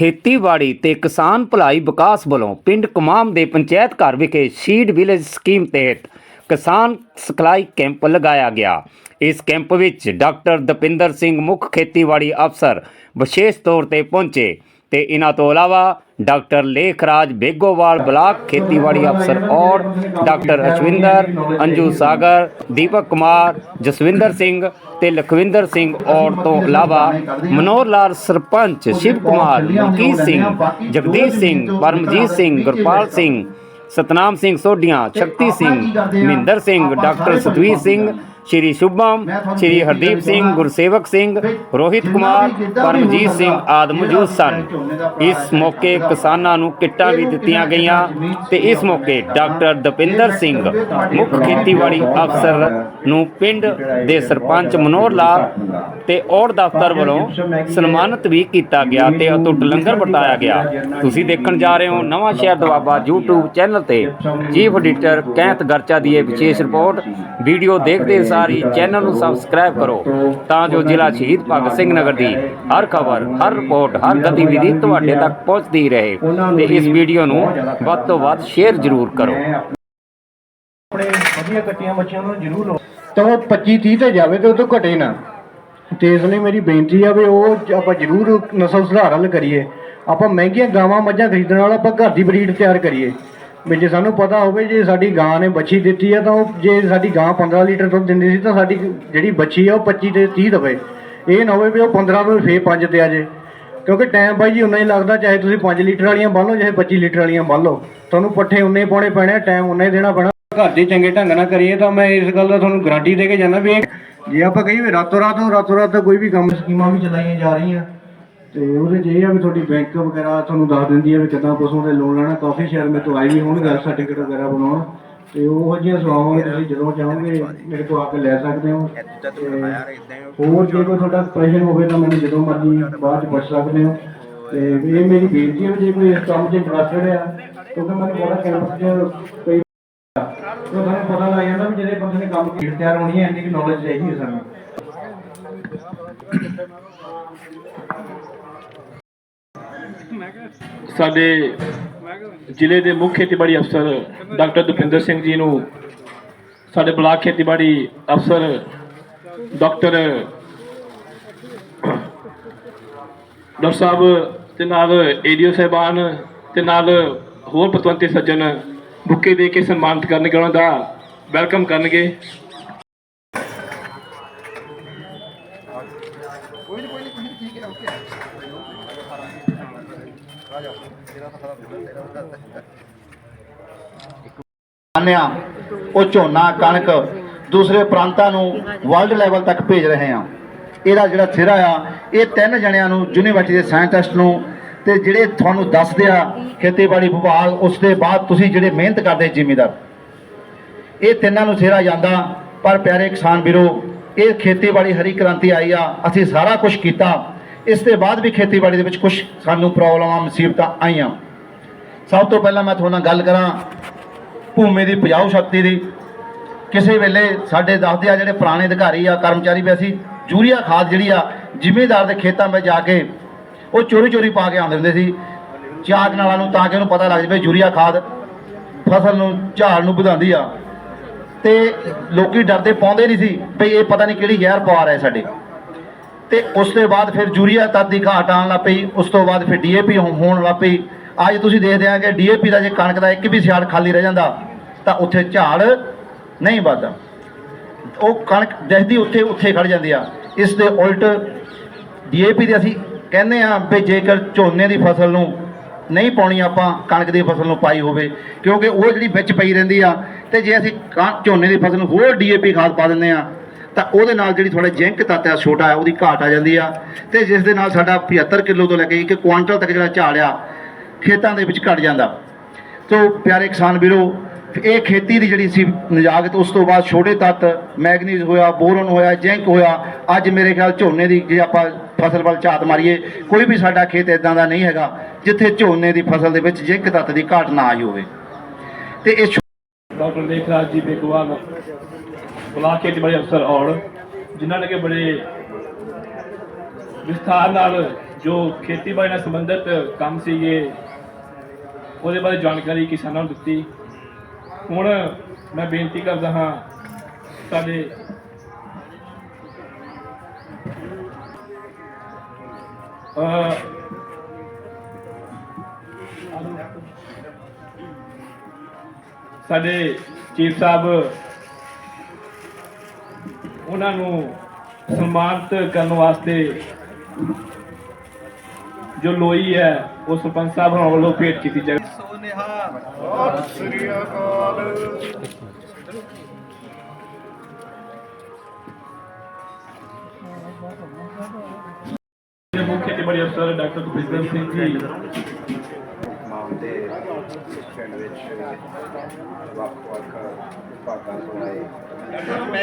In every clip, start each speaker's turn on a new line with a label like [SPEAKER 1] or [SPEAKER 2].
[SPEAKER 1] ਖੇਤੀਬਾੜੀ ਤੇ ਕਿਸਾਨ ਭਲਾਈ ਵਿਕਾਸ ਵੱਲੋਂ ਪਿੰਡ ਕਮਾਮ ਦੇ ਪੰਚਾਇਤ ਘਰ ਵਿਖੇ ਸੀਡ ਵਿਲੇਜ ਸਕੀਮ ਤਹਿਤ ਕਿਸਾਨ ਸਿਖਲਾਈ ਕੈਂਪ ਲਗਾਇਆ ਗਿਆ। ਇਸ ਕੈਂਪ ਵਿੱਚ ਡਾਕਟਰ ਦਪਿੰਦਰ ਸਿੰਘ ਮੁੱਖ ਖੇਤੀਬਾੜੀ ਅਫਸਰ ਵਿਸ਼ੇਸ਼ ਤੌਰ ਤੇ ਪਹੁੰਚੇ। ਤੇ ਇਹਨਾਂ ਤੋਂ ਇਲਾਵਾ ਡਾਕਟਰ ਲੇਖਰਾਜ ਬੇਗੋਵਾਲ, ਬਲਾਕ ਖੇਤੀਬਾੜੀ ਅਫਸਰ ਔਰ ਡਾਕਟਰ ਅਸ਼ਵਿੰਦਰ, ਅੰਜੂ ਸਾਗਰ, ਦੀਪਕ ਕੁਮਾਰ, ਜਸਵਿੰਦਰ ਸਿੰਘ ਤੇ ਲਖਵਿੰਦਰ ਸਿੰਘ ਔਰ ਤੋਂ ਇਲਾਵਾ ਮਨੋਹਰ ਲਾਲ ਸਰਪੰਚ ਸ਼ਿਵ ਕੁਮਾਰ ਮਲਕੀਤ ਸਿੰਘ, ਜਗਦੀਸ਼ ਸਿੰਘ, ਪਰਮਜੀਤ ਸਿੰਘ, ਗੁਰਪਾਲ ਸਿੰਘ, ਸਤਨਾਮ ਸਿੰਘ ਸੋਢੀਆਂ, ਸ਼ਕਤੀ ਸਿੰਘ, ਮਹਿੰਦਰ ਸਿੰਘ, ਡਾਕਟਰ ਸਤਵੀਰ ਸਿੰਘ ਸ਼੍ਰੀ ਸ਼ੁਭਮ ਸ਼੍ਰੀ ਹਰਦੀਪ ਸਿੰਘ ਗੁਰਸੇਵਕ ਸਿੰਘ ਰੋਹਿਤ ਕੁਮਾਰ ਪਰਮਜੀਤ ਸਿੰਘ ਆਦਿ ਮੌਜੂਦ ਸਨ। ਇਸ ਮੌਕੇ ਕਿਸਾਨਾਂ ਨੂੰ ਕਿੱਟਾਂ ਵੀ ਦਿੱਤੀਆਂ ਗਈਆਂ ਤੇ ਇਸ ਮੌਕੇ ਡਾਕਟਰ ਦਪਿੰਦਰ ਸਿੰਘ ਮੁੱਖ ਖੇਤੀਬਾੜੀ ਅਫਸਰ ਨੂੰ ਪਿੰਡ ਦੇ ਸਰਪੰਚ ਮਨੋਹਰ ਲਾਲ ਤੇ ਔੜ ਦਫ਼ਤਰ ਵੱਲੋਂ ਸਨਮਾਨਿਤ ਵੀ ਕੀਤਾ ਗਿਆ ਤੇ ਅਟੁੱਟ ਲੰਗਰ ਵਰਤਾਇਆ ਗਿਆ। ਤੁਸੀਂ ਦੇਖਣ ਜਾ ਰਹੇ ਹੋ ਨਵਾਂ ਸ਼ਹਿਰ ਦਵਾਬਾ YouTube ਚੈਨਲ ਤੇ। ਚੀਫ ਐਡੀਟਰ ਕੈਂਤ ਗਰਚਾ ਦੀ ਇਹ ਵਿਸ਼ੇਸ਼ ਰਿਪੋਰਟ ਵੀਡੀਓ ਦੇਖਦੇ ਸਾਰੀ ਚੈਨਲ ਨੂੰ ਸਬਸਕ੍ਰਾਈਬ ਕਰੋ ਤਾਂ ਜੋ ਜ਼ਿਲ੍ਹਾ ਸ਼ਹੀਦ ਭਗਤ ਸਿੰਘ ਨਗਰ ਦੀ ਹਰ ਖਬਰ, ਹਰ ਰਿਪੋਰਟ, ਹਰ ਗਤੀਵਿਧੀ ਤੁਹਾਡੇ ਤੱਕ ਪਹੁੰਚਦੀ ਰਹੇ ਤੇ ਇਸ ਵੀਡੀਓ ਨੂੰ ਵੱਧ ਤੋਂ ਵੱਧ ਸ਼ੇਅਰ ਜ਼ਰੂਰ ਕਰੋ।
[SPEAKER 2] ਆਪਣੇ ਵਧੀਆ ਕੱਟੀਆਂ ਬੱਚਿਆਂ ਨੂੰ ਜ਼ਰੂਰ ਲਓ। ਤਾਂ ਉਹ 25 30 ਤੇ ਜਾਵੇ ਤੇ ਉਹ ਤੋਂ ਘਟੇ ਨਾ। ਤੇ ਇਸ ਲਈ ਮੇਰੀ ਬੇਨਤੀ ਆ ਵੀ ਉਹ ਆਪਾਂ ਜ਼ਰੂਰ ਨਸਲ ਸੁਧਾਰ ਹੱਲ ਕਰੀਏ। ਆਪਾਂ ਮਹਿੰਗੀਆਂ ਗਾਵਾਂ ਮੱਝਾਂ ਖਰੀਦਣ ਵਾਲਾ ਆਪਾਂ ਘਰ ਦੀ ਬਰੀਡ ਤਿਆਰ ਕਰੀਏ। ਵੀ ਜੇ ਸਾਨੂੰ ਪਤਾ ਹੋਵੇ ਜੇ ਸਾਡੀ ਗਾਂ ਨੇ ਬੱਚੀ ਦਿੱਤੀ ਆ ਤਾਂ ਉਹ ਜੇ ਸਾਡੀ ਗਾਂ 15 ਲੀਟਰ ਦੁੱਧ ਦਿੰਦੀ ਸੀ ਤਾਂ ਸਾਡੀ ਜਿਹੜੀ ਬੱਚੀ ਆ ਉਹ 25 ਤੇ 30 ਦਵੇ। ਇਹ ਨਾ ਹੋਵੇ ਵੀ ਉਹ 15 ਤੋਂ ਫੇਰ 5 ਤੇ ਆ ਜੇ। ਕਿਉਂਕਿ ਟਾਈਮ ਬਾਈ ਜੀ ਉਨਾ ਹੀ ਲੱਗਦਾ, ਚਾਹੇ ਤੁਸੀਂ 5 ਲੀਟਰ ਵਾਲੀਆਂ ਬੰਨ ਲਓ, ਚਾਹੇ 25 ਲੀਟਰ ਵਾਲੀਆਂ ਬੰਨ ਲਓ। ਤੁਹਾਨੂੰ ਪੱਠੇ ਉਨੇ ਹੀ ਪਾਉਣੇ ਪੈਣੇ ਟਾਈਮ ਉਨਾ ਹੀ ਦੇਣਾ ਪੈਣਾ। ਘਰ ਦੇ ਚੰਗੇ ਢੰਗ ਨਾਲ ਕਰੀਏ ਤਾਂ ਮੈਂ ਇਸ ਗੱਲ ਦਾ ਤੁਹਾਨੂੰ ਗਾਰੰਟੀ ਦੇ ਕੇ ਜਾਂਦਾ ਵੀ ਜੇ ਆਪਾਂ ਕਹੀਏ ਰਾਤੋਂ ਰਾਤ ਰਾਤੋਂ ਰਾਤ ਤਾਂ ਕੋਈ ਵੀ ਕੰਮ ਸਕੀਮਾਂ ਵੀ ਚਲਾਈਆਂ ਜਾ ਰਹੀਆਂ। ਤੇ ਉਹਦੇ 'ਚ ਇਹ ਆ ਵੀ ਤੁਹਾਡੀ ਬੈਂਕ ਵਗੈਰਾ ਤੁਹਾਨੂੰ ਦੱਸ ਦਿੰਦੀ ਹੈ ਵੀ ਕਿੱਦਾਂ ਪਸ਼ੂ ਦੇ ਲੋਨ ਲੈਣਾ। ਕਾਫੀ ਸ਼ਹਿਰ ਮੇ ਤੋਂ ਆਏ ਵੀ ਹੋਣਗੇ ਸਰਟੀਫਿਕੇਟ ਵਗੈਰਾ ਬਣਾਉਣ। ਤੇ ਉਹ ਜਿਹੀਆਂ ਸੇਵਾਵਾਂ ਤੁਸੀਂ ਜਦੋਂ ਚਾਹੋਗੇ, ਮੇਰੇ ਕੋਲ ਆ ਕੇ ਲੈ ਸਕਦੇ ਹੋ। ਤੇ ਹੋਰ ਜੇ ਕੋਈ ਤੁਹਾਡਾ ਪ੍ਰਸ਼ਨ ਹੋਵੇ ਤਾਂ ਮੈਨੂੰ ਜਦੋਂ ਮਰਜ਼ੀ ਬਾਅਦ ਚ ਪੁੱਛ ਸਕਦੇ ਹੋ। ਤੇ ਇਹ ਮੇਰੀ ਬੇਨਤੀ ਹੈ ਵੀ ਜੇ ਕੋਈ ਇਸ ਕੰਮ 'ਚ ਇੰਟਰਸਟਡ ਆ ਕਿਉਂਕਿ ਮੈਨੂੰ ਬੜਾ ਕੈਂਪਸ 'ਚ ਕਈ ਉਹ ਤੁਹਾਨੂੰ ਪਤਾ ਲੱਗ ਜਾਂਦਾ ਵੀ ਜਿਹੜੇ ਬੰਦੇ ਨੇ ਕੰਮ ਕੀਟ ਤਿਆਰ ਹੋਣੀ ਹੈ, ਇੰਨੀ ਨੌਲੇਜ ਚਾਹੀਦੀ ਹੈ ਸਾਨੂੰ।
[SPEAKER 3] ਸਾਡੇ ਜ਼ਿਲ੍ਹੇ ਦੇ ਮੁੱਖ ਖੇਤੀਬਾੜੀ ਅਫਸਰ ਡਾਕਟਰ ਦੁਪਿੰਦਰ ਸਿੰਘ ਜੀ ਨੂੰ, ਸਾਡੇ ਬਲਾਕ ਖੇਤੀਬਾੜੀ ਅਫਸਰ ਡਾਕਟਰ ਡਾਕਟਰ ਸਾਹਿਬ ਤੇ ਨਾਲ ਏਡੀਓ ਸਾਹਿਬਾਨ ਤੇ ਨਾਲ ਹੋਰ ਪਤਵੰਤੇ ਸੱਜਣ ਬੁੱਕੇ ਦੇ ਕੇ ਸਨਮਾਨਿਤ ਕਰਨਗੇ, ਉਹਨਾਂ ਦਾ ਵੈਲਕਮ ਕਰਨਗੇ।
[SPEAKER 4] ਆ ਉਹ ਝੋਨਾ, ਕਣਕ ਦੂਸਰੇ ਪ੍ਰਾਂਤਾਂ ਨੂੰ ਵਰਲਡ ਲੈਵਲ ਤੱਕ ਭੇਜ ਰਹੇ ਆ ਇਹਦਾ ਜਿਹੜਾ ਸਿਰਾ ਆ, ਇਹ ਤਿੰਨ ਜਣਿਆਂ ਨੂੰ ਯੂਨੀਵਰਸਿਟੀ ਦੇ ਸਾਇੰਟਿਸਟ ਨੂੰ ਤੇ ਜਿਹੜੇ ਤੁਹਾਨੂੰ ਦੱਸਦੇ ਆ ਖੇਤੀਬਾੜੀ ਵਿਭਾਗ, ਉਸ ਦੇ ਬਾਅਦ ਤੁਸੀਂ ਜਿਹੜੇ ਮਿਹਨਤ ਕਰਦੇ ਜ਼ਿਮੀਦਾਰ, ਇਹ ਤਿੰਨਾਂ ਨੂੰ ਸਿਰਾ ਜਾਂਦਾ। ਪਰ ਪਿਆਰੇ ਕਿਸਾਨ ਵੀਰੋ, ਇਹ ਖੇਤੀਬਾੜੀ ਹਰੀ ਕ੍ਰਾਂਤੀ ਆਈ ਆ, ਅਸੀਂ ਸਾਰਾ ਕੁਝ ਕੀਤਾ। ਇਸ ਦੇ ਬਾਅਦ ਵੀ ਖੇਤੀਬਾੜੀ ਦੇ ਵਿੱਚ ਕੁਝ ਸਾਨੂੰ ਪ੍ਰੋਬਲਮਾਂ ਮੁਸੀਬਤਾਂ ਆਈਆਂ। ਸਭ ਤੋਂ ਪਹਿਲਾਂ ਮੈਂ ਤੁਹਾਡੇ ਨਾਲ ਗੱਲ ਕਰਾਂ ਭੂਮੀ ਦੀ ਉਪਜਾਊ ਸ਼ਕਤੀ ਦੀ। ਕਿਸੇ ਵੇਲੇ ਸਾਡੇ ਦੱਸਦੇ ਆ ਜਿਹੜੇ ਪੁਰਾਣੇ ਅਧਿਕਾਰੀ ਆ, ਕਰਮਚਾਰੀ ਵੀ ਅਸੀਂ ਯੂਰੀਆ ਖਾਦ ਜਿਹੜੀ ਆ, ਜ਼ਿਮੀਂਦਾਰ ਦੇ ਖੇਤਾਂ ਵਿੱਚ ਜਾ ਕੇ ਉਹ ਚੋਰੀ ਚੋਰੀ ਪਾ ਕੇ ਆਉਂਦੇ ਹੁੰਦੇ ਸੀ। ਚਾਕ ਨਾਲਾਂ ਨੂੰ ਤਾਂ ਕਿ ਉਹਨੂੰ ਪਤਾ ਲੱਗ ਜਾਵੇ ਯੂਰੀਆ ਖਾਦ ਫਸਲ ਨੂੰ, ਝਾੜ ਨੂੰ ਵਧਾਉਂਦੀ ਆ। ਤੇ ਲੋਕੀ ਡਰਦੇ ਪਾਉਂਦੇ ਨਹੀਂ ਸੀ ਵੀ ਇਹ ਪਤਾ ਨਹੀਂ ਕਿਹੜੀ ਜ਼ਹਿਰ ਪਵਾ ਰਿਹਾ ਸਾਡੇ। ਤੇ ਉਸ ਤੋਂ ਬਾਅਦ ਫਿਰ ਯੂਰੀਆ ਤੱਤ ਦੀ ਘਾਟ ਆਉਣ ਲੱਗ ਪਈ। ਉਸ ਤੋਂ ਬਾਅਦ ਫਿਰ ਡੀਏਪੀ ਹੋਣ ਲੱਗ ਪਈ। ਅੱਜ ਤੁਸੀਂ ਦੇਖਦੇ ਆ ਕਿ ਡੀਏਪੀ ਦਾ ਜੇ ਕਣਕ ਦਾ ਇੱਕ ਵੀ ਸਿਆੜ ਖਾਲੀ ਰਹਿ ਜਾਂਦਾ ਤਾਂ ਉੱਥੇ ਝਾੜ ਨਹੀਂ ਵੱਧਦਾ। ਉਹ ਕਣਕ ਦਿਖਦੀ ਉੱਥੇ ਉੱਥੇ ਖੜ ਜਾਂਦੀ ਆ। ਇਸ ਦੇ ਉਲਟ ਡੀਏਪੀ ਦੇ ਅਸੀਂ ਕਹਿੰਦੇ ਆ ਵੀ ਜੇਕਰ ਝੋਨੇ ਦੀ ਫਸਲ ਨੂੰ ਨਹੀਂ ਪਾਉਣੀ, ਆਪਾਂ ਕਣਕ ਦੀ ਫਸਲ ਨੂੰ ਪਾਈ ਹੋਵੇ, ਕਿਉਂਕਿ ਉਹ ਜਿਹੜੀ ਵਿੱਚ ਪਈ ਰਹਿੰਦੀ ਆ, ਤੇ ਜੇ ਅਸੀਂ ਕਣ- ਝੋਨੇ ਦੀ ਫਸਲ ਨੂੰ ਹੋਰ ਡੀਏਪੀ ਖਾਦ ਪਾ ਦਿੰਦੇ ਆ, ਤਾਂ ਉਹਦੇ ਨਾਲ ਜਿਹੜੀ ਥੋੜਾ ਜਿੰਕ ਤੱਤ ਆ, ਛੋਟਾ ਆ ਉਹਦੀ ਘਾਟ ਆ ਜਾਂਦੀ ਆ। ਤੇ ਜਿਸ ਦੇ ਨਾਲ ਸਾਡਾ 75 ਕਿਲੋ ਤੋਂ ਲੈ ਕੇ 1 ਕੁਆਂਟਲ ਤੱਕ ਜਿਹੜਾ ਝਾੜ ਆ, ਖੇਤਾਂ ਦੇ ਵਿੱਚ ਘਟ ਜਾਂਦਾ। ਤੋ ਪਿਆਰੇ ਕਿਸਾਨ ਵੀਰੋ ਇਹ ਖੇਤੀ ਦੀ ਜਿਹੜੀ ਸੀ ਨਜਾਕਤ, ਉਸ ਤੋਂ ਬਾਅਦ ਛੋਟੇ ਤੱਤ ਮੈਗਨੀਜ਼ ਹੋਇਆ, ਬੋਰਨ ਹੋਇਆ, ਜ਼ਿੰਕ ਹੋਇਆ, ਅੱਜ ਮੇਰੇ ਖਿਆਲ ਝੋਨੇ ਦੀ ਜੇ ਆਪਾਂ ਫਸਲ ਵੱਲ ਝਾਤ ਮਾਰੀਏ, ਕੋਈ ਵੀ ਸਾਡਾ ਖੇਤ ਇਦਾਂ ਦਾ ਨਹੀਂ ਹੈਗਾ, ਜਿੱਥੇ ਝੋਨੇ ਦੀ ਫਸਲ ਦੇ ਵਿੱਚ ਜ਼ਿੰਕ ਤੱਤ ਦੀ ਘਾਟ ਨਾ ਆਈ ਹੋਵੇ। ਤੇ ਇਹ
[SPEAKER 3] ਡਾਕਟਰ ਦੇਖ ਰਾਜ ਜੀ ਬੇਗਵਾਲ ਬਲਾਕ ਖੇਤੀਬਾੜੀ ਅਫਸਰ ਔਰ ਜਿਨ੍ਹਾਂ ਨੇ ਕਿ ਬੜੇ ਵਿਸਥਾਰ ਨਾਲ ਜੋ ਖੇਤੀਬਾੜੀ ਨਾਲ ਸੰਬੰਧਿਤ ਕੰਮ ਸੀਗੇ, ਉਹਦੇ ਬਾਰੇ ਜਾਣਕਾਰੀ ਕਿਸਾਨਾਂ ਨੂੰ ਦਿੱਤੀ। ਹੁਣ ਮੈਂ ਬੇਨਤੀ ਕਰਦਾ ਹਾਂ ਸਾਡੇ ਸਾਡੇ ਚੀਫ ਸਾਹਿਬ ਉਹਨਾਂ ਨੂੰ ਸਨਮਾਨਿਤ ਕਰਨ ਵਾਸਤੇ ਜੋ ਲੋਈ ਹੈ ਉਹ ਸਰਪੰਚ ਸਾਹਿਬ ਹੋਰਾਂ ਵੱਲੋਂ ਭੇਟ ਕੀਤੀ ਜਾਵੇ। ਮੁੱਖ ਖੇਤੀਬਾੜੀ ਅਫਸਰ ਡਾਕਟਰ ਗੁਰਪ੍ਰੀਤ ਸਿੰਘ ਜੀ।
[SPEAKER 5] ਮਾਮ ਦੇ ਪਿੰਡ ਵਿੱਚ ਵੱਖ-ਵੱਖ ਵਿਭਾਗਾਂ ਤੋਂ ਆਏ।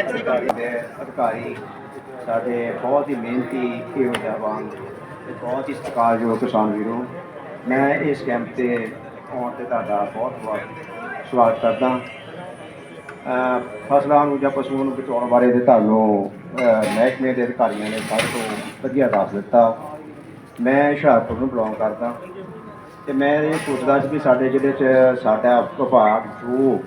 [SPEAKER 5] ਅਧਿਕਾਰੀ ਦੇ ਅਧਿਕਾਰੀ ਸਾਡੇ ਬਹੁਤ ਹੀ ਮਿਹਨਤੀ ਇਹ ਜਵਾਨ ਤੇ ਬਹੁਤ ਹੀ ਸਤਿਕਾਰਯੋਗ ਕਿਸਾਨ ਵੀਰੋ, ਮੈਂ ਇਸ ਕੈਂਪ ਤੇ ਆਉਣ ਤੇ ਤੁਹਾਡਾ ਬਹੁਤ ਬਹੁਤ ਸਵਾਗਤ ਕਰਦਾ। ਫਸਲਾਂ ਨੂੰ ਜਾਂ ਪਸ਼ੂਆਂ ਨੂੰ ਬਚਾਉਣ ਬਾਰੇ ਤੇ ਤੁਹਾਨੂੰ ਮਹਿਕਮੇ ਦੇ ਅਧਿਕਾਰੀਆਂ ਨੇ ਸਭ ਤੋਂ ਵਧੀਆ ਦੱਸ ਦਿੱਤਾ। ਮੈਂ ਹੁਸ਼ਿਆਰਪੁਰ ਨੂੰ ਬਿਲੋਂਗ ਕਰਦਾ ਤੇ ਮੈਂ ਇਹ ਪੁੱਛਦਾ ਸੀ ਕਿ ਸਾਡੇ ਜ਼ਿਲ੍ਹੇ 'ਚ ਸਾਡਾ ਵਿਭਾਗ, ਜੋ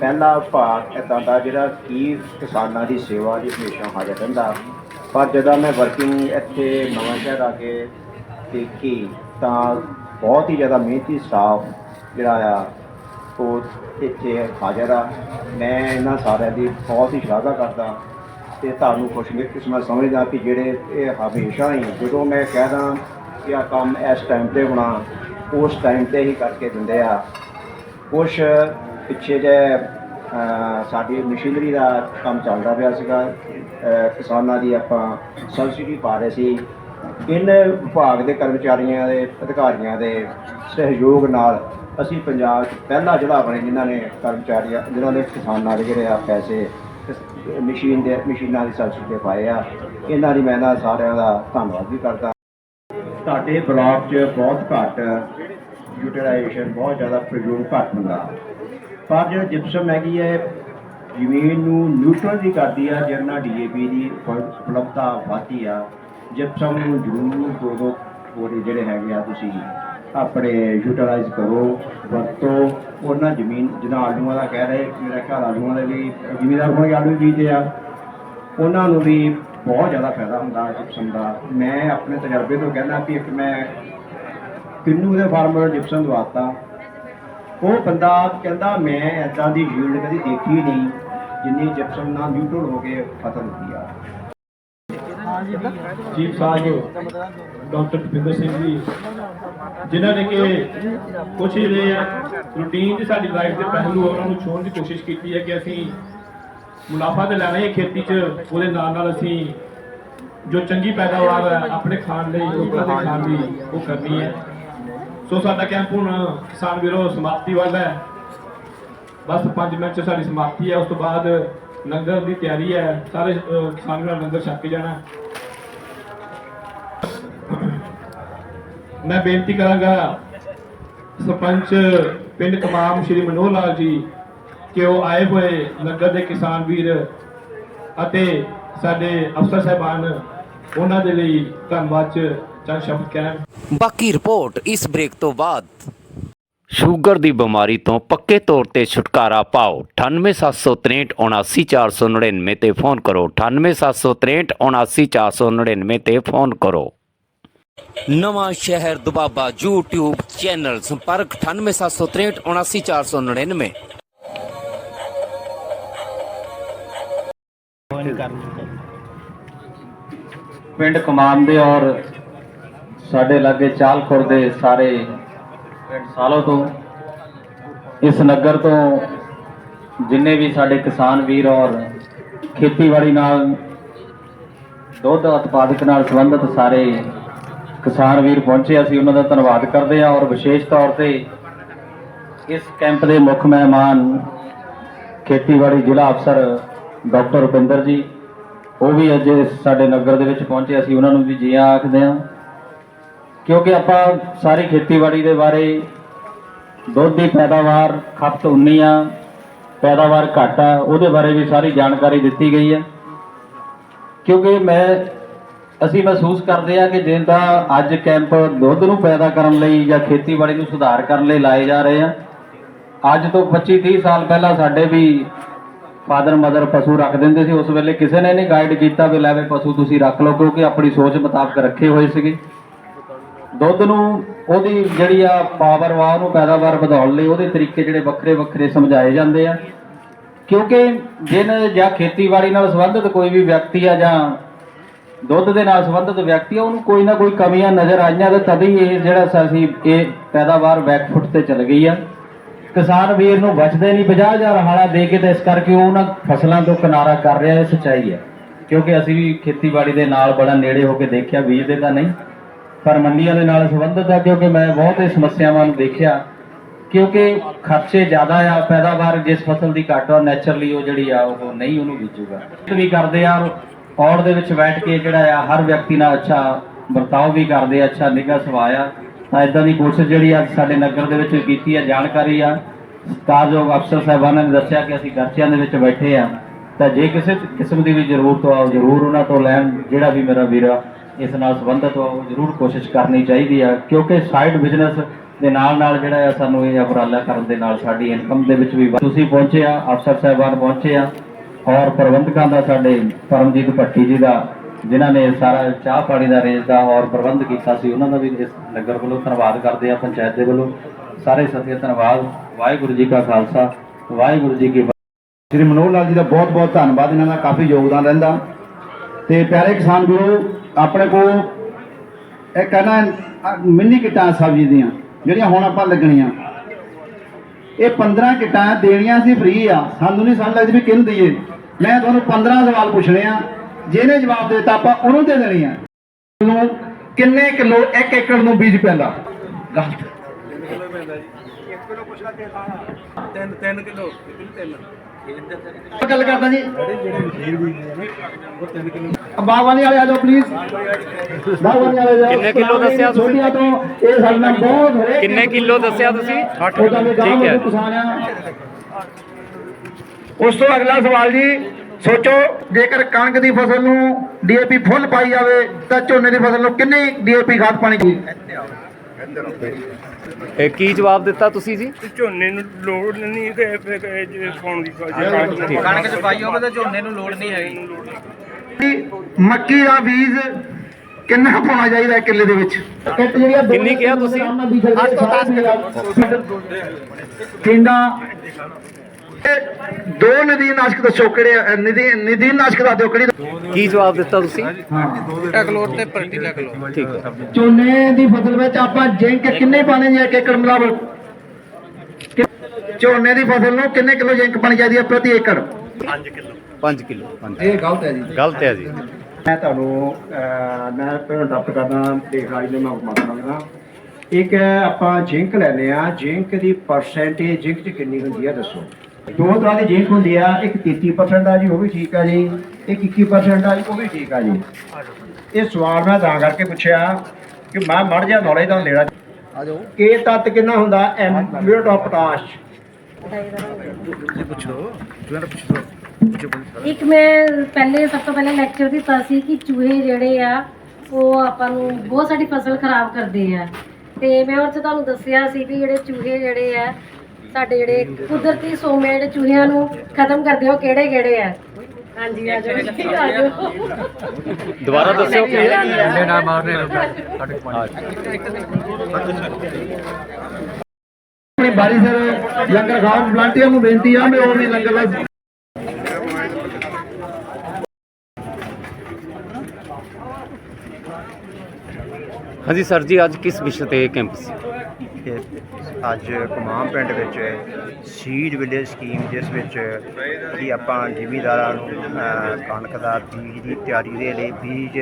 [SPEAKER 5] ਪਹਿਲਾ ਵਿਭਾਗ ਇੱਦਾਂ ਦਾ ਜਿਹੜਾ ਕੀ ਕਿਸਾਨਾਂ ਦੀ ਸੇਵਾ ਲਈ ਹਮੇਸ਼ਾ ਹਾਜ਼ਰ ਰਹਿੰਦਾ। ਪਰ ਜਦੋਂ ਮੈਂ ਵਰਕਿੰਗ ਇੱਥੇ ਨਵਾਂ ਸ਼ਹਿਰ ਆ ਕੇ ਦੇਖੀ ਤਾਂ ਬਹੁਤ ਹੀ ਜ਼ਿਆਦਾ ਮਿਹਨਤੀ ਸਟਾਫ ਜਿਹੜਾ ਆ, ਉਹ ਇੱਥੇ ਹਾਜ਼ਰ ਆ। ਮੈਂ ਇਹਨਾਂ ਸਾਰਿਆਂ ਦੀ ਬਹੁਤ ਹੀ ਸ਼ਲਾਘਾ ਕਰਦਾ ਤੇ ਤੁਹਾਨੂੰ ਖੁਸ਼ਕਿਸਮਤ ਸਮਝਦਾ ਕਿ ਜਿਹੜੇ ਇਹ ਹਮੇਸ਼ਾ ਹੀ, ਜਦੋਂ ਮੈਂ ਕਹਿਦਾ ਕਿ ਆ ਕੰਮ ਇਸ ਟਾਈਮ ਤੇ ਹੋਣਾ, ਉਸ ਟਾਈਮ ਤੇ ਹੀ ਕਰਕੇ ਦਿੰਦੇ ਆ। ਕੁਛ ਪਿੱਛੇ ਜੇ ਸਾਡੀ ਮਸ਼ੀਨਰੀ ਦਾ ਕੰਮ ਚੱਲਦਾ ਪਿਆ ਸੀਗਾ। ਕਿਸਾਨਾਂ ਦੀ ਆਪਾਂ ਸਬਸਿਡੀ ਪਾ ਰਹੇ ਸੀ। ਇਨ ਵਿਭਾਗ ਦੇ ਕਰਮਚਾਰੀਆਂ ਦੇ, ਅਧਿਕਾਰੀਆਂ ਦੇ ਸਹਿਯੋਗ ਨਾਲ ਅਸੀਂ ਪੰਜਾਬ 'ਚ ਪਹਿਲਾ ਜ਼ਿਲ੍ਹਾ ਬਣੇ ਜਿਨ੍ਹਾਂ ਨੇ ਕਰਮਚਾਰੀਆਂ, ਜਿਨ੍ਹਾਂ ਨੇ ਕਿਸਾਨਾਂ ਦੇ ਜਿਹੜੇ ਆ ਪੈਸੇ ਮਸ਼ੀਨ ਦੇ, ਮਸ਼ੀਨਾਂ ਦੀ ਸਬਸਿਡੀ ਤੇ ਪਾਏ ਆ। ਇਹਨਾਂ ਦੀ ਮੈਂ ਇਹਨਾਂ ਸਾਰਿਆਂ ਦਾ ਧੰਨਵਾਦ ਵੀ ਕਰਦਾ। ਤੁਹਾਡੇ ਬਲਾਕ 'ਚ ਬਹੁਤ ਘੱਟ ਯੂਟਿਲਾਈਜੇਸ਼ਨ ਬਹੁਤ ਜ਼ਿਆਦਾ ਪ੍ਰਯੋਗ ਘੱਟ ਹੁੰਦਾ। ਪਰ ਜਿਹੜਾ ਜਿਪਸਮ ਹੈਗੀ ਹੈ, ਜ਼ਮੀਨ ਨੂੰ ਨਿਊਟਰਲ ਵੀ ਕਰਦੀ ਆ, ਜਿਹਦੇ ਨਾਲ ਡੀਏਪੀ ਦੀ ਉਪਲ- ਉਪਲਬਧਤਾ ਵਧਦੀ ਆ। ਜਿਪਸਮ ਨੂੰ ਜ਼ਰੂਰ ਦੋ ਦੋ ਬੋਰੀ ਜਿਹੜੇ ਹੈਗੇ ਆ, ਤੁਸੀਂ ਆਪਣੇ ਯੂਟਿਲਾਈਜ਼ ਕਰੋ, ਵਰਤੋ। ਉਹਨਾਂ ਜ਼ਮੀਨ ਜਿਹਨਾਂ ਆਲੂਆਂ ਦਾ ਕਹਿ ਰਹੇ, ਮੇਰਾ ਘਰ ਆਲੂਆਂ ਦੇ ਵੀ, ਜ਼ਿਮੀਦਾਰ ਕੋਲ ਆਲੂ ਬੀਜਦੇ ਆ। ਉਹਨਾਂ ਨੂੰ ਵੀ ਬਹੁਤ ਜ਼ਿਆਦਾ ਫਾਇਦਾ ਹੁੰਦਾ ਜਿਪਸਮ ਦਾ। ਮੈਂ ਆਪਣੇ ਤਜਰਬੇ ਤੋਂ ਕਹਿੰਦਾ ਵੀ ਇੱਕ ਮੈਂ ਕਿੰਨੂ ਦੇ ਫਾਰਮਰ ਜਿਪਸਮ ਦਵਾਤਾ ਉਹ ਬੰਦਾ ਕਹਿੰਦਾ, ਮੈਂ ਐਦਾਂ ਦੀ ਯੀਲਡ ਕਦੀ ਦੇਖੀ ਨਹੀਂ, ਜਿੰਨੀ ਜਿਪਸਮ ਨਾਲ ਨਿਊਟਰਲ ਹੋ ਕੇ ਫਸਲ ਹੁੰਦੀ ਆ।
[SPEAKER 3] ਚੀਫ ਸਾਹਿਬ, ਡਾਕਟਰ ਭੁਪਿੰਦਰ ਸਿੰਘ ਜੀ, ਜਿਨ੍ਹਾਂ ਨੇ ਕਿ ਕੁਛ ਜਿਹੜੇ ਆ ਰੂਟੀਨ ਦੀ ਸਾਡੀ ਲਾਈਫ ਦੇ ਪਹਿਲੂ, ਉਹਨਾਂ ਨੂੰ ਛੋੜਨ ਦੀ ਕੋਸ਼ਿਸ਼ ਕੀਤੀ ਹੈ ਕਿ ਅਸੀਂ ਮੁਨਾਫਾ ਤੇ ਲੈਣਾ ਹੈ ਖੇਤੀ 'ਚ, ਉਹਦੇ ਨਾਲ ਨਾਲ ਅਸੀਂ ਜੋ ਚੰਗੀ ਪੈਦਾਵਾਰ ਹੈ, ਆਪਣੇ ਖਾਣ ਲਈ, ਲੋਕਾਂ ਦੇ ਖਾਣ ਲਈ ਉਹ ਕਰਨੀ ਹੈ। ਸੋ ਸਾਡਾ ਕੈਂਪ ਹੁਣ, ਕਿਸਾਨ ਵੀਰੋ, ਸਮਾਪਤੀ ਵੱਲ ਹੈ। ਬਸ 5 ਮਿੰਟ 'ਚ ਸਾਡੀ ਸਮਾਪਤੀ ਹੈ, ਉਸ ਤੋਂ ਬਾਅਦ ਲੰਗਰ ਦੀ ਤਿਆਰੀ ਹੈ। ਸਾਰੇ ਕਿਸਾਨ ਵੀਰਾਂ, ਲੰਗਰ ਛਕ ਕੇ ਜਾਣਾ। ਮੈਂ ਬੇਨਤੀ ਕਰਾਂਗਾ, ਸਰਪੰਚ ਪਿੰਡ ਕਮਾਮ ਸ਼੍ਰੀ ਮਨੋਹਰ ਲਾਲ ਜੀ, ਕਿ ਉਹ ਆਏ ਹੋਏ ਲੰਗਰ ਦੇ ਕਿਸਾਨ ਵੀਰ ਅਤੇ ਸਾਡੇ ਅਫਸਰ ਸਾਹਿਬਾਨ, ਉਹਨਾਂ ਦੇ ਲਈ ਧੰਨਵਾਦ ਚ ਚੰਦ ਸ਼ਬਦ ਕਹਿਣ
[SPEAKER 1] ਬਾਕੀ ਰਿਪੋਰਟ ਇਸ ਬ੍ਰੇਕ ਤੋਂ ਬਾਅਦ। ਸ਼ੂਗਰ ਦੀ ਬਿਮਾਰੀ ਤੋਂ ਪੱਕੇ ਤੌਰ ਤੇ ਛੁਟਕਾਰਾ ਪਾਓ। 9876379499 ਤੇ ਫੋਨ ਕਰੋ। 9876379499 ਤੇ ਫੋਨ ਕਰੋ। ਨਵਾਂ ਸ਼ਹਿਰ ਦੁਬਾਬਾ YouTube ਚੈਨਲ ਸੰਪਰਕ। 9876379499
[SPEAKER 5] ਪਿੰਡ ਕਮਾਨ ਦੇ ਔਰ ਸਾਡੇ ਲਾਗੇ ਚਾਲਖੁਰ ਦੇ ਸਾਰੇ ਪਿੰਡ ਸਾਲੋ ਤੋਂ, ਇਸ ਨਗਰ ਤੋਂ ਜਿੰਨੇ ਵੀ ਸਾਡੇ ਕਿਸਾਨ ਵੀਰ ਔਰ ਖੇਤੀਬਾੜੀ ਨਾਲ, ਦੁੱਧ ਉਤਪਾਦਕ ਨਾਲ ਸੰਬੰਧਿਤ ਸਾਰੇ ਕਿਸਾਨ ਵੀਰ ਪਹੁੰਚੇ, ਅਸੀਂ ਉਹਨਾਂ ਦਾ ਧੰਨਵਾਦ ਕਰਦੇ ਹਾਂ ਔਰ ਵਿਸ਼ੇਸ਼ ਤੌਰ ਤੇ ਇਸ ਕੈਂਪ ਦੇ ਮੁੱਖ ਮਹਿਮਾਨ ਖੇਤੀਬਾੜੀ ਜ਼ਿਲ੍ਹਾ ਅਫਸਰ ਡਾਕਟਰ ਰੁਪਿੰਦਰ ਜੀ, ਉਹ ਵੀ ਅੱਜ ਸਾਡੇ ਨਗਰ ਦੇ ਵਿੱਚ ਪਹੁੰਚੇ, ਅਸੀਂ ਉਹਨਾਂ ਨੂੰ ਵੀ ਜੀ ਆਖਦੇ ਹਾਂ। ਕਿਉਂਕਿ ਆਪਾਂ ਸਾਰੀ ਖੇਤੀਬਾੜੀ ਦੇ ਬਾਰੇ ਦੁੱਧ ਦੀ ਪੈਦਾਵਾਰ ਖਪਤ ਉਨੀ ਆ, ਪੈਦਾਵਾਰ ਘੱਟ ਆ, ਉਹਦੇ ਬਾਰੇ ਵੀ ਸਾਰੀ ਜਾਣਕਾਰੀ ਦਿੱਤੀ ਗਈ ਹੈ ਕਿਉਂਕਿ ਮੈਂ,
[SPEAKER 6] ਅਸੀਂ ਮਹਿਸੂਸ ਕਰਦੇ ਆ ਕਿ ਜਿੰਦਾ ਅੱਜ ਕੈਂਪ ਦੁੱਧ ਨੂੰ ਪੈਦਾ ਕਰਨ ਲਈ ਜਾਂ ਖੇਤੀਬਾੜੀ ਨੂੰ ਸੁਧਾਰ ਕਰਨ ਲਈ ਲਾਏ ਜਾ ਰਹੇ ਆ। ਅੱਜ ਤੋਂ 25 30 ਸਾਲ ਪਹਿਲਾਂ ਸਾਡੇ ਵੀ ਫਾਦਰ, ਮਦਰ ਪਸ਼ੂ ਰੱਖ ਦਿੰਦੇ ਸੀ। ਉਸ ਵੇਲੇ ਕਿਸੇ ਨੇ ਨਹੀਂ ਗਾਈਡ ਕੀਤਾ ਵੀ ਲੈ ਵੀ ਪਸ਼ੂ ਤੁਸੀਂ ਰੱਖ ਲਓ, ਕਿਉਂਕਿ ਆਪਣੀ ਸੋਚ ਮੁਤਾਬਕ ਰੱਖੇ ਹੋਏ ਸੀਗੇ। ਦੁੱਧ ਨੂੰ ਉਹਦੀ ਜਿਹੜੀ ਆ ਪਾਵਰ ਵਾ ਉਹਨੂੰ ਪੈਦਾਵਾਰ ਵਧਾਉਣ ਲਈ ਉਹਦੇ ਤਰੀਕੇ ਜਿਹੜੇ ਵੱਖਰੇ ਵੱਖਰੇ ਸਮਝਾਏ ਜਾਂਦੇ ਆ। ਕਿਉਂਕਿ ਜਿਨ ਜਾਂ ਖੇਤੀਬਾੜੀ ਨਾਲ ਸੰਬੰਧਿਤ ਕੋਈ ਵੀ ਵਿਅਕਤੀ ਆ ਜਾਂ ਦੁੱਧ ਦੇ ਨਾਲ ਸੰਬੰਧਿਤ ਵਿਅਕਤੀ ਆ, ਉਹਨੂੰ ਕੋਈ ਨਾ ਕੋਈ ਕਮੀਆਂ ਨਜ਼ਰ ਆਈਆਂ ਤੇ ਤਦ ਹੀ ਇਹ ਜਿਹੜਾ ਅਸੀਂ ਇਹ ਪੈਦਾਵਾਰ ਬੈਕਫੁੱਟ ਤੇ ਚਲ ਗਈ ਆ। ਕਿਸਾਨ ਵੀਰ ਨੂੰ ਬਚਦੇ ਨਹੀਂ 50000 ਹਾਲਾ ਦੇ ਕੇ ਤੇ ਇਸ ਕਰਕੇ ਉਹ ਉਹਨਾਂ ਫਸਲਾਂ ਤੋਂ ਕਿਨਾਰਾ ਕਰ ਰਿਹਾ, ਇਹ ਸੱਚਾਈ ਹੈ ਕਿਉਂਕਿ ਅਸੀਂ ਵੀ ਖੇਤੀਬਾੜੀ ਦੇ ਨਾਲ ਬੜਾ ਨੇੜੇ ਹੋ ਕੇ ਦੇਖਿਆ ਬੀਜਦੇ ਤਾਂ ਨਹੀਂ। ਪਰ ਮੰਡੀਆਂ ਦੇ ਨਾਲ ਸੰਬੰਧਿਤ ਆ, ਕਿਉਂਕਿ ਮੈਂ ਬਹੁਤ ਹੀ ਸਮੱਸਿਆਵਾਂ ਨੂੰ ਦੇਖਿਆ। ਕਿਉਂਕਿ ਖਰਚੇ ਜ਼ਿਆਦਾ ਆ, ਪੈਦਾਵਾਰ ਜਿਸ ਫਸਲ ਦੀ ਘੱਟ ਆ ਨੇਚਰਲੀ ਉਹ ਜਿਹੜੀ ਆ, ਉਹ ਨਹੀਂ ਉਹਨੂੰ ਬੀਜੂਗਾ। ਵੀ ਕਰਦੇ ਆ, ਔੜ ਦੇ ਵਿੱਚ ਬੈਠ ਕੇ ਜਿਹੜਾ ਆ, ਹਰ ਵਿਅਕਤੀ ਨਾਲ ਅੱਛਾ ਵਰਤਾਓ ਵੀ ਕਰਦੇ ਆ, ਅੱਛਾ ਨਿੱਘਾ ਸਵਾਇਆ। ਤਾਂ ਇਦਾਂ ਦੀ ਕੋਸ਼ਿਸ਼ ਜਿਹੜੀ ਅੱਜ ਸਾਡੇ ਨਗਰ ਦੇ ਵਿੱਚ ਕੀਤੀ ਆ, ਜਾਣਕਾਰੀ ਆ। ਸਤਿਕਾਰਯੋਗ ਅਫਸਰ ਸਾਹਿਬਾਨਾਂ ਨੇ ਦੱਸਿਆ ਕਿ ਅਸੀਂ ਗਰਚਿਆਂ ਦੇ ਵਿੱਚ ਬੈਠੇ ਆ। ਤਾਂ ਜੇ ਕਿਸੇ ਕਿਸਮ ਦੀ ਵੀ ਜ਼ਰੂਰਤ ਆ ਜ਼ਰੂਰ ਉਹਨਾਂ ਤੋਂ ਲੈਣ, ਜਿਹੜਾ ਵੀ ਮੇਰਾ ਵੀਰ ਆ ਇਸ ਨਾਲ ਸੰਬੰਧਿਤ ਆ ਉਹ ਜ਼ਰੂਰ ਕੋਸ਼ਿਸ਼ ਕਰਨੀ ਚਾਹੀਦੀ ਆ, ਕਿਉਂਕਿ ਸਾਈਡ ਬਿਜ਼ਨਸ ਦੇ ਨਾਲ ਨਾਲ ਜਿਹੜਾ ਆ ਸਾਨੂੰ ਇਹ ਉਪਰਾਲਾ ਕਰਨ ਦੇ ਨਾਲ ਸਾਡੀ ਇਨਕਮ ਦੇ ਵਿੱਚ ਵੀ ਤੁਸੀਂ ਪਹੁੰਚੇ ਆ, ਅਫਸਰ ਸਾਹਿਬਾਨ ਪਹੁੰਚੇ ਆ ਔਰ ਪ੍ਰਬੰਧਕਾਂ ਦਾ ਸਾਡੇ ਪਰਮਜੀਤ ਭੱਟੀ ਜੀ ਦਾ, ਜਿਨ੍ਹਾਂ ਨੇ ਸਾਰਾ ਚਾਹ ਪਾਣੀ ਦਾ ਅਰੇਂਜ ਦਾ ਔਰ ਪ੍ਰਬੰਧ ਕੀਤਾ ਸੀ, ਉਹਨਾਂ ਦਾ ਵੀ ਇਸ ਨਗਰ ਵੱਲੋਂ ਧੰਨਵਾਦ ਕਰਦੇ ਆ, ਪੰਚਾਇਤ ਦੇ ਵੱਲੋਂ ਸਾਰੇ ਸਾਥੀਆਂ ਦਾ ਧੰਨਵਾਦ, ਵਾਹਿਗੁਰੂ ਜੀ ਕਾ ਖਾਲਸਾ, ਵਾਹਿਗੁਰੂ ਜੀ ਕੀ
[SPEAKER 4] ਸ੍ਰੀ ਮਨੋਹਰ ਲਾਲ ਜੀ ਦਾ ਬਹੁਤ ਬਹੁਤ ਧੰਨਵਾਦ, ਇਹਨਾਂ ਦਾ ਕਾਫੀ ਯੋਗਦਾਨ ਰਹਿੰਦਾ। ਤੇ ਪਿਆਰੇ ਕਿਸਾਨ ਵੀਰੋ ਆਪਣੇ ਕੋਲ ਇਹ ਕਹਿੰਦਾ ਮਿੰਨੀ ਕਿੱਟਾਂ ਸਬਜ਼ੀ ਦੀਆਂ, ਜਿਹੜੀਆਂ ਹੁਣ ਆਪਾਂ ਲੱਗਣੀਆਂ। ਇਹ 15 ਕਿੱਟਾਂ ਦੇਣੀਆਂ ਸੀ ਫ੍ਰੀ ਆ। ਸਾਨੂੰ ਨਹੀਂ ਸਮਝ ਲੱਗਦੀ ਵੀ ਕਿਹਨੂੰ ਦਈਏ। ਮੈਂ ਤੁਹਾਨੂੰ 15 ਸਵਾਲ ਪੁੱਛਣੇ ਆ। ਜਿਹਨੇ ਜਵਾਬ ਦੇ ਦਿੱਤਾ, ਆਪਾਂ ਉਹਨੂੰ ਦੇ ਦੇਣੀ ਆ। ਨੂੰ ਕਿੰਨੇ ਕਿਲੋ 1 ਏਕੜ ਨੂੰ ਬੀਜ ਪੈਂਦਾ? ਗਲਤ। ਗੱਲ ਕਰਦਾ ਜੀ। ਬਾਗਵਾਨੀ ਵਾਲੇ ਆ ਜਾਓ ਪਲੀਜ਼ ਬਾਗਵਾਨੀ ਵਾਲੇ ਜਾਓ।
[SPEAKER 1] ਕਿੰਨੇ ਕਿੱਲੋ ਦੱਸਿਆ ਤੁਸੀਂ?
[SPEAKER 4] ਛੋਟੀਆਂ ਤੋਂ ਇਹ ਸਾਡੇ ਨਾਲ ਬਹੁਤ ਹਰੇਕ
[SPEAKER 1] ਕਿੰਨੇ ਕਿਲੋ ਦੱਸਿਆ ਤੁਸੀਂ?
[SPEAKER 4] ਉਹਦਾ ਵੀ ਗਾਂਵ
[SPEAKER 1] ਠੀਕ ਹੈ।
[SPEAKER 4] ਕਿਸਾਨ ਆ। ਉਸ ਤੋਂ ਅਗਲਾ ਸਵਾਲ ਜੀ ਸੋਚੋ ਜੇਕਰ ਕਣਕ ਦੀ ਫਸਲ ਨੂੰ ਡੀਏਪੀ ਫੁੱਲ ਪਾਈ ਜਾਵੇ ਤਾਂ ਝੋਨੇ ਦੀ ਫਸਲ ਨੂੰ ਕਿੰਨੀ ਡੀਏਪੀ ਖਾਦ ਪਾਣੀ ਕੀ
[SPEAKER 1] ਇਹ ਕੀ ਜਵਾਬ ਦਿੱਤਾ ਤੁਸੀਂ ਜੀ?
[SPEAKER 7] ਝੋਨੇ ਨੂੰ ਲੋੜ ਨਹੀਂ ਤੇ ਫਿਰ ਜੇ ਪਾਉਣ ਦੀ। ਕਣਕ ਚ ਪਾਈ ਹੋਵੇ ਤਾਂ ਝੋਨੇ ਨੂੰ ਲੋੜ ਨਹੀਂ ਹੈਗੀ।
[SPEAKER 4] ਮੱਕੀ ਦਾ ਬੀਜ ਕਿੰਨਾ ਪਾਉਣਾ ਚਾਹੀਦਾ ਕਿੱਲੇ ਦੇ ਵਿੱਚ?
[SPEAKER 1] ਕਿੰਨੀ ਕਿਹਾ ਤੁਸੀਂ?
[SPEAKER 4] 8 ਤੋਂ 10 ਪਿੰਡਾਂ ਇਹ ਦੋ ਨਦੀ ਨਾਸ਼ਕ ਦੱਸੋ ਕਿਹੜੇ? ਨਦੀ ਨਦੀ ਨਾਸ਼ਕ ਦੱਸ ਦਿਓ ਕਿਹੜੀ
[SPEAKER 1] ਕੀ ਜਵਾਬ ਦਿੱਤਾ ਤੁਸੀਂ?
[SPEAKER 7] ਟੈਕਲੋਰ ਤੇ ਪਰਟੀ ਟੈਕਲੋਰ
[SPEAKER 1] ਠੀਕ ਹੈ।
[SPEAKER 4] ਝੋਨੇ ਦੀ ਫਸਲ ਵਿੱਚ ਆਪਾਂ ਜ਼ਿੰਕ ਕਿੰਨੇ ਪਾਣੇ ਜੀ ਇੱਕ ਏਕੜ ਮੁਤਾਬਕ ਕਿ- ਝੋਨੇ ਦੀ ਫਸਲ ਨੂੰ ਕਿੰਨੇ ਕਿਲੋ ਜ਼ਿੰਕ ਪਾਣੀ ਚਾਹੀਦੀ ਹੈ ਪ੍ਰਤੀ ਏਕੜ?
[SPEAKER 1] 5 ਕਿਲੋ।
[SPEAKER 2] ਇਹ ਗਲਤ ਹੈ ਜੀ।
[SPEAKER 1] ਗਲਤ ਹੈ ਜੀ।
[SPEAKER 2] ਮੈਂ ਤੁਹਾਨੂੰ ਮੈਂ ਪਹਿਲਾਂ ਡਾਕਟਰ ਕਰਦਾ ਦੇਖਾਈ ਦੇ ਮੈਂ ਮਾਫ ਮੰਗਦਾ ਇੱਕ ਆਪਾਂ ਜਿੰਕ ਲੈਨੇ ਆ ਜਿੰਕ ਦੀ ਪਰਸੈਂਟੇਜ ਜਿੰਕ ਚ ਕਿੰਨੀ ਹੁੰਦੀ ਆ ਦੱਸੋ? ਦੋ ਤਰ੍ਹਾਂ ਦੀ ਜਿੰਕ ਹੁੰਦੀ ਆ ਇੱਕ 33% ਆ ਜੀ ਉਹ ਵੀ ਠੀਕ ਆ ਜੀ ਇੱਕ 21% ਆ ਜੀ ਉਹ ਵੀ ਠੀਕ ਆ ਜੀ। ਇਹ ਸਵਾਲ ਮੈਂ ਤਾਂ ਕਰਕੇ ਪੁੱਛਿਆ ਕਿ ਮੈਂ ਮੜ ਜਾ ਨੌਲੇਜ ਦਾ ਲੈਣਾ ਆ ਜਾਓ। ਇਹ ਤੱਤ ਕਿੰਨਾ ਹੁੰਦਾ? ਐਮਿਊਟ ਆਫ ਪੋਟਾਸ਼
[SPEAKER 8] ਇੱਕ ਮੈਂ ਪਹਿਲੇ ਸਭ ਤੋਂ ਪਹਿਲੇ ਲੈਕਚਰ ਦਿੱਤਾ ਸੀ ਕਿ ਚੂਹੇ ਜਿਹੜੇ ਆ ਉਹ ਆਪਾਂ ਨੂੰ ਬਹੁਤ ਸਾਡੀ ਫਸਲ ਖਰਾਬ ਕਰਦੇ ਆ। ਤੇ ਮੈਂ ਉਹ 'ਚ ਤੁਹਾਨੂੰ ਦੱਸਿਆ ਸੀ ਵੀ ਜਿਹੜੇ ਚੂਹੇ ਜਿਹੜੇ ਆ ਸਾਡੇ ਜਿਹੜੇ ਕੁਦਰਤੀ ਸੋਮੇ ਜਿਹੜੇ ਚੂਹਿਆਂ ਨੂੰ ਖਤਮ ਕਰਦੇ ਉਹ ਕਿਹੜੇ ਕਿਹੜੇ ਆ? ਹਾਂਜੀ ਆ ਜਾਓ ਆ ਜਾਓ।
[SPEAKER 1] ਦੁਬਾਰਾ ਦੱਸਿਓ ਕੀ ਹੈ
[SPEAKER 4] ਆਪਣੀ ਬਾਰੀ ਸਰ ਲੰਗਰ ਖਾਓ ਵਲੰਟੀਅਰ ਨੂੰ ਬੇਨਤੀ ਆ ਵੀ ਉਹ ਵੀ ਲੰਗਰ ਦਾ
[SPEAKER 1] ਹਾਂਜੀ ਸਰ ਜੀ ਅੱਜ ਕਿਸ ਵਿਸ਼ੇ ਤੇ ਕੈਂਪ ਸੀ?
[SPEAKER 5] ਅੱਜ ਕਮਾਮ ਪਿੰਡ ਵਿੱਚ ਸੀਡ ਵਿਲੇਜ ਸਕੀਮ ਜਿਸ ਵਿੱਚ ਕਿ ਆਪਾਂ ਜ਼ਿਮੀਦਾਰਾਂ ਨੂੰ ਕਣਕ ਦਾ ਬੀਜ ਦੀ ਤਿਆਰੀ ਦੇ ਲਈ ਬੀਜ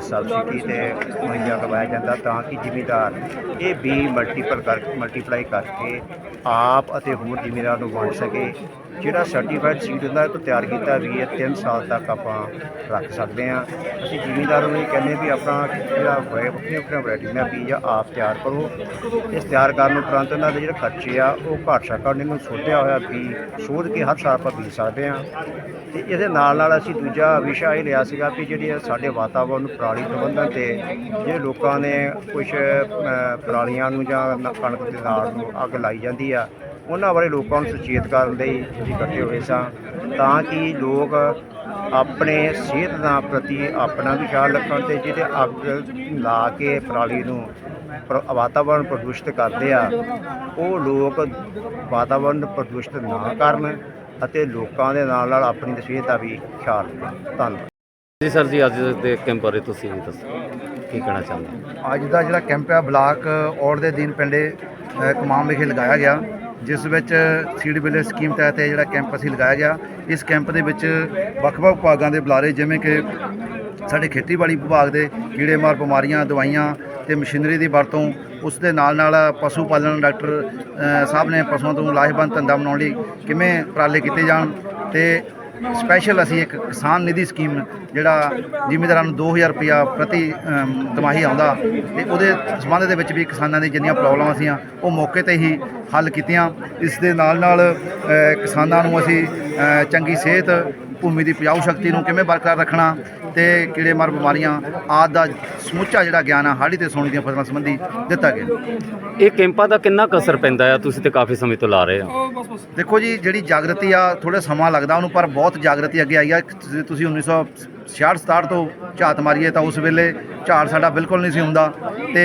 [SPEAKER 5] ਸਬਸਿਡੀ ਤੇ ਮੁਹੱਈਆ ਕਰਵਾਇਆ ਜਾਂਦਾ ਤਾਂ ਕਿ ਜ਼ਿਮੀਦਾਰ ਇਹ ਬੀਜ ਮਲਟੀਪਲ ਕਰ ਮਲਟੀਪਲਾਈ ਕਰਕੇ ਆਪ ਅਤੇ ਹੋਰ ਜ਼ਿਮੀਦਾਰ ਨੂੰ ਵੰਡ ਸਕੇ। ਜਿਹੜਾ ਸਰਟੀਫਾਈਡ ਸੀਡ ਹੁੰਦਾ ਇਹ ਤੋਂ ਤਿਆਰ ਕੀਤਾ ਵੀ ਹੈ 3 ਸਾਲ ਤੱਕ ਆਪਾਂ ਰੱਖ ਸਕਦੇ ਹਾਂ। ਅਸੀਂ ਜ਼ਿਮੀਂਦਾਰਾਂ ਨੂੰ ਇਹ ਕਹਿੰਦੇ ਵੀ ਆਪਣਾ ਜਿਹੜਾ ਵੈ- ਆਪਣੀ ਆਪਣੀ ਵੈਰਾਈਟੀ ਦਾ ਬੀਜ ਆ ਆਪ ਤਿਆਰ ਕਰੋ। ਇਸ ਤਿਆਰ ਕਰਨ ਉਪਰੰਤ ਇਹਨਾਂ ਦੇ ਜਿਹੜੇ ਖਰਚੇ ਆ, ਉਹ ਘੱਟ ਸਕਣ ਇਹਨੂੰ ਸੋਧਿਆ ਹੋਇਆ ਵੀ ਸੋਧ ਕੇ ਹਰ ਸਾਲ ਆਪਾਂ ਬੀਜ ਸਕਦੇ ਹਾਂ। ਤੇ ਇਹਦੇ ਨਾਲ ਨਾਲ ਅਸੀਂ ਦੂਜਾ ਵਿਸ਼ਾ ਇਹ ਲਿਆ ਸੀਗਾ ਵੀ ਜਿਹੜੀ ਸਾਡੇ ਵਾਤਾਵਰਣ ਨੂੰ ਪਰਾਲੀ ਪ੍ਰਬੰਧਨ ਤੇ ਜਿਹੜੇ ਲੋਕਾਂ ਨੇ ਕੁਝ ਪਰਾਲੀਆਂ ਨੂੰ ਜਾਂ ਕਣਕ ਦੇ ਨਾਲ ਨੂੰ ਅੱਗ ਲਾਈ ਜਾਂਦੀ ਆ ਉਹਨਾਂ ਬਾਰੇ ਲੋਕਾਂ ਨੂੰ ਸੁਚੇਤ ਕਰਨ ਲਈ ਅਸੀਂ ਇਕੱਠੇ ਹੋਏ ਸਾਂ ਤਾਂ ਕਿ ਲੋਕ ਆਪਣੇ ਸਿਹਤ ਦਾ ਪ੍ਰਤੀ ਆਪਣਾ ਵੀ ਖਿਆਲ ਰੱਖਣ ਤੇ ਜਿਹੜੇ ਅੱਗ ਲਾ ਕੇ ਪਰਾਲੀ ਨੂੰ ਵਾਤਾਵਰਣ ਪ੍ਰਦੂਸ਼ਿਤ ਕਰਦੇ ਆ ਉਹ ਲੋਕ ਵਾਤਾਵਰਣ ਪ੍ਰਦੂਸ਼ਿਤ ਨਾ ਕਰਨ ਅਤੇ ਲੋਕਾਂ ਦੇ ਨਾਲ ਨਾਲ ਆਪਣੀ ਸਿਹਤ ਦਾ ਵੀ ਖਿਆਲ ਰੱਖਣ। ਧੰਨਵਾਦ।
[SPEAKER 1] ਜੀ ਸਰ ਜੀ ਅੱਜ ਦੇ ਕੈਂਪ ਬਾਰੇ ਤੁਸੀਂ ਦੱਸੋ। ਕੀ ਕਹਿਣਾ ਚਾਹੁੰਦੇ ਹੋ?
[SPEAKER 4] ਅੱਜ ਦਾ ਜਿਹੜਾ ਕੈਂਪ ਹੈ ਬਲਾਕ ਔੜ ਦੇ ਦੀਨ ਪਿੰਡੇ ਕਮਾਮ ਵਿਖੇ ਲਗਾਇਆ ਗਿਆ। ਜਿਸ ਵਿੱਚ ਸੀਡ ਵਿਲੇਜ ਸਕੀਮ ਤਹਿਤ ਇਹ ਜਿਹੜਾ ਕੈਂਪ ਅਸੀਂ ਲਗਾਇਆ ਗਿਆ, ਇਸ ਕੈਂਪ ਦੇ ਵਿੱਚ ਵੱਖ-ਵੱਖ ਵਿਭਾਗਾਂ ਦੇ ਬੁਲਾਰੇ ਜਿਵੇਂ ਕਿ ਸਾਡੇ ਖੇਤੀਬਾੜੀ ਵਿਭਾਗ ਦੇ ਕੀੜੇਮਾਰ ਬਿਮਾਰੀਆਂ, ਦਵਾਈਆਂ ਤੇ ਮਸ਼ੀਨਰੀ ਦੀ ਵਰਤੋਂ, ਉਸ ਦੇ ਨਾਲ ਨਾਲ ਪਸ਼ੂ ਪਾਲਣ ਡਾਕਟਰ ਸਾਹਿਬ ਨੇ ਪਸ਼ੂਆਂ ਤੋਂ ਲਾਹੇਵੰਦ ਧੰਦਾ ਬਣਾਉਣ ਲਈ ਕਿਵੇਂ ਉਪਰਾਲੇ ਕੀਤੇ ਜਾਣ ਤੇ ਸਪੈਸ਼ਲ ਅਸੀਂ ਇੱਕ ਕਿਸਾਨ ਨਿਧੀ ਸਕੀਮ ਜਿਹੜਾ ਜ਼ਿਮੀਂਦਾਰਾਂ ਨੂੰ 2000 ਰੁਪਇਆ ਪ੍ਰਤੀ ਦਮਾਹੀ ਆਉਂਦਾ ਤੇ ਉਹਦੇ ਸੰਬੰਧ ਦੇ ਵਿੱਚ ਵੀ ਕਿਸਾਨਾਂ ਦੀ ਜਿੰਨੀਆਂ ਪ੍ਰੋਬਲਮਾਂ ਸੀਆਂ, ਉਹ ਮੌਕੇ ਤੇ ਹੀ ਹੱਲ ਕੀਤੀਆਂ। ਇਸ ਦੇ ਨਾਲ ਨਾਲ ਕਿਸਾਨਾਂ ਨੂੰ ਅਸੀਂ ਚੰਗੀ ਸਿਹਤ ਭੂਮੀ ਦੀ ਉਪਜਾਊ ਸ਼ਕਤੀ ਨੂੰ ਕਿਵੇਂ ਬਰਕਰਾਰ ਰੱਖਣਾ ਤੇ ਕੀੜੇਮਾਰ ਬਿਮਾਰੀਆਂ ਆਦਿ ਦਾ ਸਮੁੱਚਾ ਜਿਹੜਾ ਗਿਆਨ ਆ ਹਾੜੀ ਤੇ ਸੋਣੀ ਦੀਆਂ ਫਸਲਾਂ ਸੰਬੰਧੀ ਦਿੱਤਾ ਗਿਆ।
[SPEAKER 1] ਇਹ ਕੈਂਪਾਂ ਦਾ ਕਿੰਨਾ ਅਸਰ ਪੈਂਦਾ ਆ? ਤੁਸੀਂ ਤੇ ਕਾਫੀ ਸਮੇਂ ਤੋਂ ਲਾ ਰਹੇ ਆ।
[SPEAKER 4] ਦੇਖੋ ਜੀ ਜਿਹੜੀ ਜਾਗਰਤੀ ਆ ਥੋੜਾ ਸਮਾਂ ਲੱਗਦਾ ਉਹਨੂੰ ਪਰ ਬਹੁਤ ਜਾਗਰਤੀ ਅੱਗੇ ਆਈ ਆ। ਤੁਸੀਂ- ਤੁਸੀਂ 1966 67 ਤੋਂ ਝਾਤ ਮਾਰੀਏ ਤਾਂ ਉਸ ਵੇਲੇ ਝਾੜ ਸਾਡਾ ਬਿਲਕੁਲ ਨਹੀਂ ਸੀ ਹੁੰਦਾ ਤੇ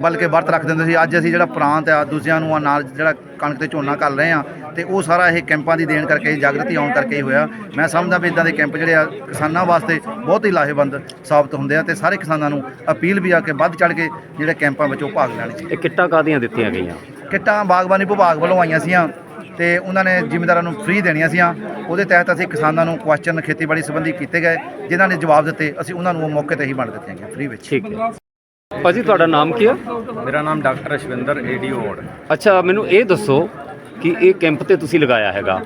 [SPEAKER 4] ਬਲਕਿ ਵਰਤ ਰੱਖ ਦਿੰਦੇ ਸੀ। ਅੱਜ ਅਸੀਂ ਜਿਹੜਾ ਪ੍ਰਾਂਤ ਆ ਦੂਜਿਆਂ ਨੂੰ ਆ ਨਾਲ ਜਿਹੜਾ ਕਣਕ ਤੇ ਝੋਨਾ ਕਰ ਰਹੇ ਆ ਤੇ ਉਹ ਸਾਰਾ ਇਹ ਕੈਂਪਾਂ ਦੀ ਦੇਣ ਕਰਕੇ ਜਾਗਰਤੀ ਆਉਣ ਕਰਕੇ ਹੀ ਹੋਇਆ। ਮੈਂ ਸਮਝਦਾ ਵੀ ਇਦਾਂ ਦੇ ਕੈਂਪ ਜਿਹੜੇ ਆ ਕਿਸਾਨਾਂ ਵਾਸਤੇ ਬਹੁਤ ਹੀ ਲਾਹੇਵੰਦ ਸਾਬਤ ਹੁੰਦੇ ਆ ਤੇ ਸਾਰੇ ਕਿਸਾਨਾਂ ਨੂੰ ਅਪੀਲ ਵੀ ਆ ਕਿ ਵੱਧ ਚੜ ਕੇ ਜਿਹੜੇ ਕੈਂਪਾਂ ਵਿੱਚ ਉਹ ਭਾਗ ਲੈਣ।
[SPEAKER 1] ਇਹ ਕਿੱਟਾਂ ਕਾਹਦੀਆਂ ਦਿੱਤੀਆਂ ਗਈਆਂ?
[SPEAKER 4] ਕਿੱਟਾਂ ਬਾਗਬਾਨੀ ਵਿਭਾਗ ਵੱਲੋਂ ਆਈਆਂ ਸੀਆਂ ਤੇ ਉਹਨਾਂ ਨੇ ਜ਼ਿਮੀਂਦਾਰਾਂ ਨੂੰ ਫ੍ਰੀ ਦੇਣੀਆਂ ਸੀਆਂ। ਉਹਦੇ ਤਹਿਤ ਅਸੀਂ ਕਿਸਾਨਾਂ ਨੂੰ ਕੁਐਸਚਨ ਖੇਤੀਬਾੜੀ ਸੰਬੰਧੀ ਕੀਤੇ ਗਏ ਜਿਨ੍ਹਾਂ ਨੇ ਜਵਾਬ ਦਿੱਤੇ ਅਸੀਂ ਉਹਨਾਂ ਨੂੰ ਉਹ ਮੌਕੇ ਤੇ ਹੀ ਵੰਡ ਦਿੱਤੀਆਂ ਗਈਆਂ ਫ੍ਰੀ ਵਿੱਚ।
[SPEAKER 1] ਠੀਕ ਹੈ। ਭਾਜੀ ਤੁਹਾਡਾ ਨਾਮ ਕੀ ਆ
[SPEAKER 7] ਮੇਰਾ ਨਾਮ ਡਾਕਟਰ ਅਸ਼ਵਿੰਦਰ ਏਡੀ ਓੜ
[SPEAKER 1] ਅੱਛਾ ਮੈਨੂੰ ਇਹ ਦੱਸੋ ਕਿ ਇਹ ਕੈਂਪ ਤੇ ਤੁਸੀਂ ਲਗਾਇਆ ਹੈਗਾ।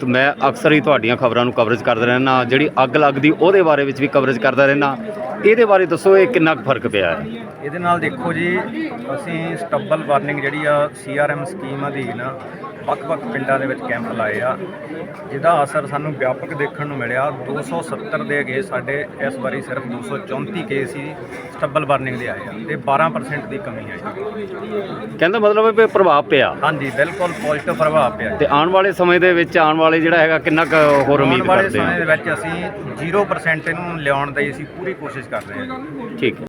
[SPEAKER 1] ਤੇ ਮੈਂ ਅਕਸਰ ਹੀ ਤੁਹਾਡੀਆਂ ਖਬਰਾਂ ਨੂੰ ਕਵਰੇਜ ਕਰਦਾ ਰਹਿਣਾ ਜਿਹੜੀ ਅੱਗ ਲੱਗਦੀ, ਉਹਦੇ ਬਾਰੇ ਵਿੱਚ ਵੀ ਕਵਰੇਜ ਕਰਦਾ ਰਹਿਣਾ ਇਹਦੇ ਬਾਰੇ ਦੱਸੋ, ਇਹ ਕਿੰਨਾ ਕੁ ਫ਼ਰਕ ਪਿਆ ਹੈ?
[SPEAKER 7] ਇਹਦੇ ਨਾਲ ਦੇਖੋ ਜੀ, ਅਸੀਂ ਸਟੱਬਲ ਵਾਰਨਿੰਗ ਜਿਹੜੀ ਆ ਸੀਆਰਐਮ ਸਕੀਮ ਅਧੀਨ ਵੱਖ-ਵੱਖ ਪਿੰਡਾਂ ਦੇ ਵਿੱਚ ਕੈਂਪ ਲਾਏ ਆ। ਜਿਹਦਾ ਅਸਰ ਸਾਨੂੰ ਵਿਆਪਕ ਦੇਖਣ ਨੂੰ ਮਿਲਿਆ। 270 ਦੇ ਅਗੇ ਸਾਡੇ ਇਸ ਵਾਰੀ ਸਿਰਫ 234 ਕੇਸ ਹੀ ਸਟੱਬਲ ਵਾਰਨਿੰਗ ਦੇ ਆਏ ਆ ਤੇ 12% ਦੀ ਕਮੀ ਆਈ
[SPEAKER 1] ਕਹਿੰਦਾ ਮਤਲਬ ਹੈ ਵੀ ਪ੍ਰਭਾਵ ਪਿਆ।
[SPEAKER 7] ਹਾਂਜੀ ਬਿਲਕੁਲ ਪੋਜ਼ਿਟਿਵ ਪ੍ਰਭਾਵ ਪਿਆ
[SPEAKER 1] ਤੇ ਆਉਣ ਵਾਲੇ ਸਮੇਂ ਦੇ ਵਿੱਚ ਆਉਣ ਵਾਲੇ ਜਿਹੜਾ ਹੈਗਾ ਕਿੰਨਾ ਕੁ ਹੋਰ
[SPEAKER 7] ਆਉਣ
[SPEAKER 1] ਉਮੀਦ
[SPEAKER 7] ਵਾਲੇ
[SPEAKER 1] ਕਰਦੇ
[SPEAKER 7] ਸਮੇਂ
[SPEAKER 1] ਆ
[SPEAKER 7] ਦੇ ਵਿੱਚ ਅਸੀਂ 0% ਇਹਨੂੰ ਲਿਆਉਣ ਦੀ ਅਸੀਂ ਪੂਰੀ ਕੋਸ਼ਿਸ਼ ਕਰ ਰਹੇ ਹਾਂ
[SPEAKER 1] ਠੀਕ ਹੈ।